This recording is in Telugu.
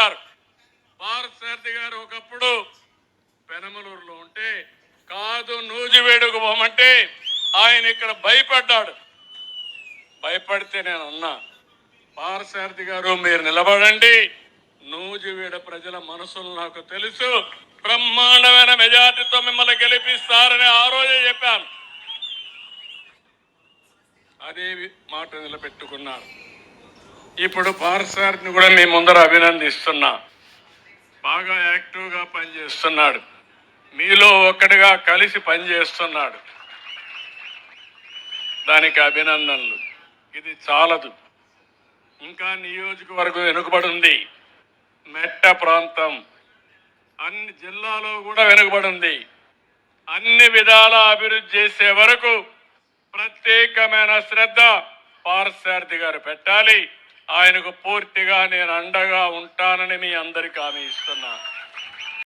గారు. పార్థసారథి గారు ఒకప్పుడు పెనమలూరులో ఉంటే కాదు నూజివేడుకు పోమంటే ఆయన ఇక్కడ భయపడ్డాడు. భయపడితే నేను అన్నా పార్థసారథి గారు మీరు నిలబడండి. నూజివీడ ప్రజల మనసులు నాకు తెలుసు. బ్రహ్మాండమైన మెజార్టీతో మిమ్మల్ని గెలిపిస్తారని ఆ రోజే చెప్పాను. అదే మాట నిలబెట్టుకున్నాను ఇప్పుడు పార్థసారథిని కూడా మీ ముందర అభినందిస్తున్నా. బాగా యాక్టివ్గా పనిచేస్తున్నాడు. మీలో ఒక్కడిగా కలిసి పనిచేస్తున్నాడు. దానికి అభినందనలు. ఇది చాలదు. ఇంకా నియోజకవర్గం వెనుకబడి ఉంది మెట్ట ప్రాంతం. అన్ని జిల్లాలో కూడా వెనుకబడి ఉంది అన్ని విధాల అభివృద్ధి చేసే వరకు ప్రత్యేకమైన శ్రద్ధ పార్సారథి గారు పెట్టాలి. ఆయనకు పూర్తిగా నేను అండగా ఉంటానని మీ అందరికీ హామీ ఇస్తున్నాను